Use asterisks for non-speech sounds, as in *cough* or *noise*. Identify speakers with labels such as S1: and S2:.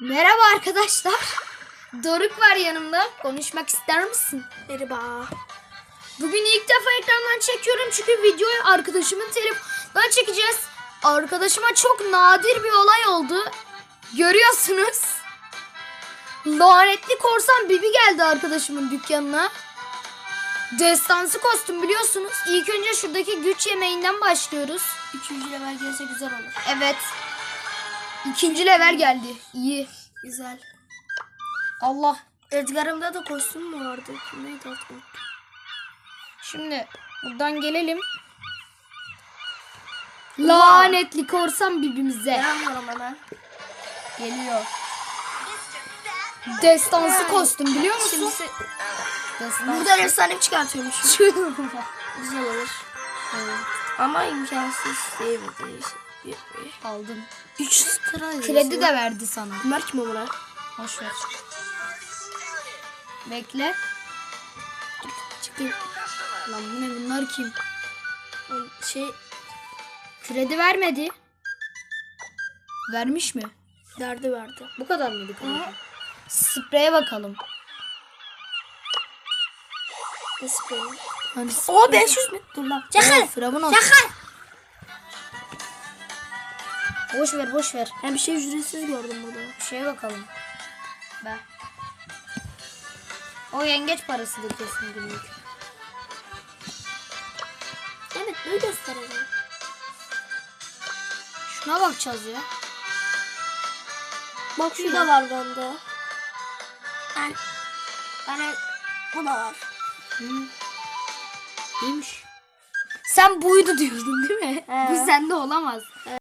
S1: Merhaba arkadaşlar. *laughs* Doruk var yanımda. Konuşmak ister misin?
S2: Merhaba.
S1: Bugün ilk defa ekrandan çekiyorum çünkü videoyu arkadaşımın telefonundan çekeceğiz. Arkadaşıma çok nadir bir olay oldu. Görüyorsunuz. Lanetli korsan Bibi geldi arkadaşımın dükkanına. Destansı kostüm biliyorsunuz. İlk önce şuradaki güç yemeğinden başlıyoruz.
S2: Üçüncü level gelse güzel olur.
S1: Evet. İkinci level geldi. İyi.
S2: Güzel.
S1: Allah.
S2: Edgar'ımda da kostüm mü vardı? Neydi?
S1: Şimdi buradan gelelim. Lanetli korsan bibimize
S2: Beğenmiyorum hemen.
S1: geliyor. Destansı kostüm biliyor musun?
S2: Şimdi
S1: Destansı.
S2: buradan efsane çıkartıyormuş. *laughs* güzel olur. Ama imkansız? Değil.
S1: Aldım.
S2: 3 lira
S1: Kredi de verdi sana.
S2: Bunlar kim bunlar?
S1: Boş ver. Bekle.
S2: Çıkın.
S1: Lan bu ne bunlar kim?
S2: Şey
S1: Kredi vermedi. Vermiş mi?
S2: derdi verdi.
S1: Bu kadar mıydı kredi? Spreye bakalım.
S2: Ne sprey?
S1: Hani
S2: O 500 mü? Dur lan. Çakal.
S1: Firavun ol.
S2: Çakal.
S1: Boş ver boş ver.
S2: Ben bir şey ücretsiz gördüm burada.
S1: Bir şeye bakalım. Ben. O yengeç parasıdır kesin günlük.
S2: Evet ne göstereceğim?
S1: Şuna bakacağız ya.
S2: Bak şu da var bende. Ben, ben bu da var.
S1: Hı. İyiymiş. Sen buydu diyordun değil mi?
S2: He.
S1: Bu sende olamaz.